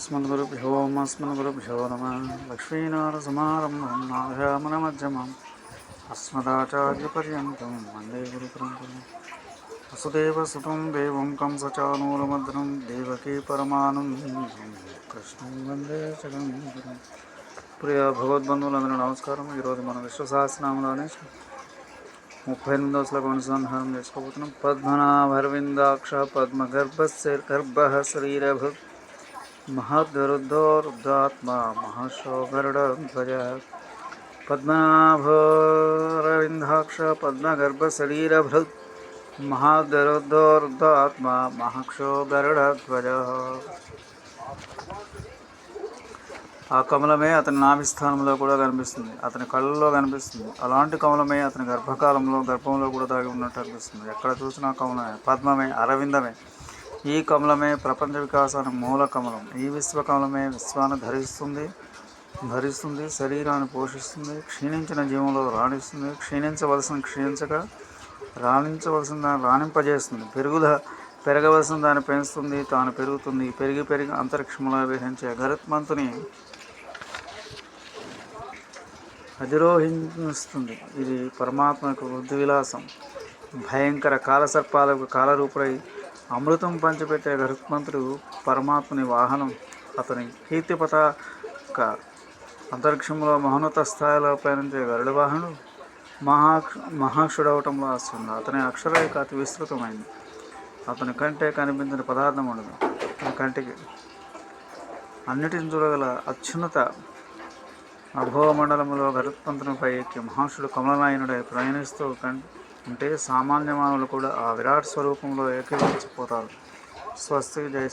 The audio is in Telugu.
స్మద్గురుభ్యో నమ స్మద్గురుభ్యో నమ లక్ష్మీనారసమారంభం నాభ్యామనమధ్యమం అస్మదాచార్యపర్యంతం వందే గురుపరంపరం వసుదేవసుతం దేవం కంసచానూరమద్రం దేవకీ పరమానందం కృష్ణం వందే జగన్ ప్రియ భగవద్బంధువులందరూ నమస్కారం ఈరోజు మన విశ్వసహస్రనామలోని ముప్పై ఎనిమిదవ శ్లోకం అనుసంధానం చేసుకోబోతున్నాం. పద్మనాభర్విందాక్ష పద్మగర్భ గర్భ శరీరభుక్ శ్రీరభ మహద్వరుద్ధోరుద్ధాత్మ మహాశోగరుడధ్వజ పద్మనాభరవిందాక్ష పద్మగర్భశరీరభృత్ మహాద్వరుద్ధోరుద్ధాత్మ మహాక్షోగరుడధ్వజ ఆ కమలమే అతని నాభిస్థానంలో కూడా కనిపిస్తుంది. అతని కళ్ళలో కనిపిస్తుంది. అలాంటి కమలమే అతని గర్భకాలంలో గర్భంలో కూడా దాగి ఉన్నట్టు అనిపిస్తుంది. ఎక్కడ చూసినా కమలమే పద్మమే అరవిందమే. ఈ కమలమే ప్రపంచ వికాసానికి మూల కమలం. ఈ విశ్వ కమలమే విశ్వాన్ని ధరిస్తుంది ధరిస్తుంది శరీరాన్ని పోషిస్తుంది క్షీణించిన జీవంలో రాణిస్తుంది క్షీణించవలసిన క్షీణించక రాణించవలసిన దాన్ని రాణింపజేస్తుంది. పెరుగుద పెరగవలసిన దాన్ని పెంచుతుంది తాను పెరుగుతుంది. పెరిగి పెరిగి అంతరిక్షంలో విహరించే అగరత్మంతుని అధిరోహిస్తుంది. ఇది పరమాత్మ యొక్క వృద్ధి విలాసం. భయంకర కాలసర్పాలకు కాలరూపుడై అమృతం పంచిపెట్టే గరుత్మంతుడు పరమాత్మని వాహనం. అతని కీర్తి పతాక అంతరిక్షంలో మహోన్నత స్థాయిలో పయనించే గరుడ వాహనుడు మహా మహాక్షుడవటంలో వస్తుంది అతని అక్షరేఖ అతి విస్తృతమైంది. అతని కంటే కనిపించిన పదార్థం ఉండదు. అతని కంటికి అన్నిటిని చూడగల అత్యున్నత అభోవ మండలంలో గరుత్మంతునిపై ఎక్కి మహాషుడు కమలనాయనుడై ప్రయాణిస్తూ కం అంటే సామాన్య మానవులు కూడా ఆ విరాట్ స్వరూపంలో ఏకీభవించిపోతారు. స్వస్తి జై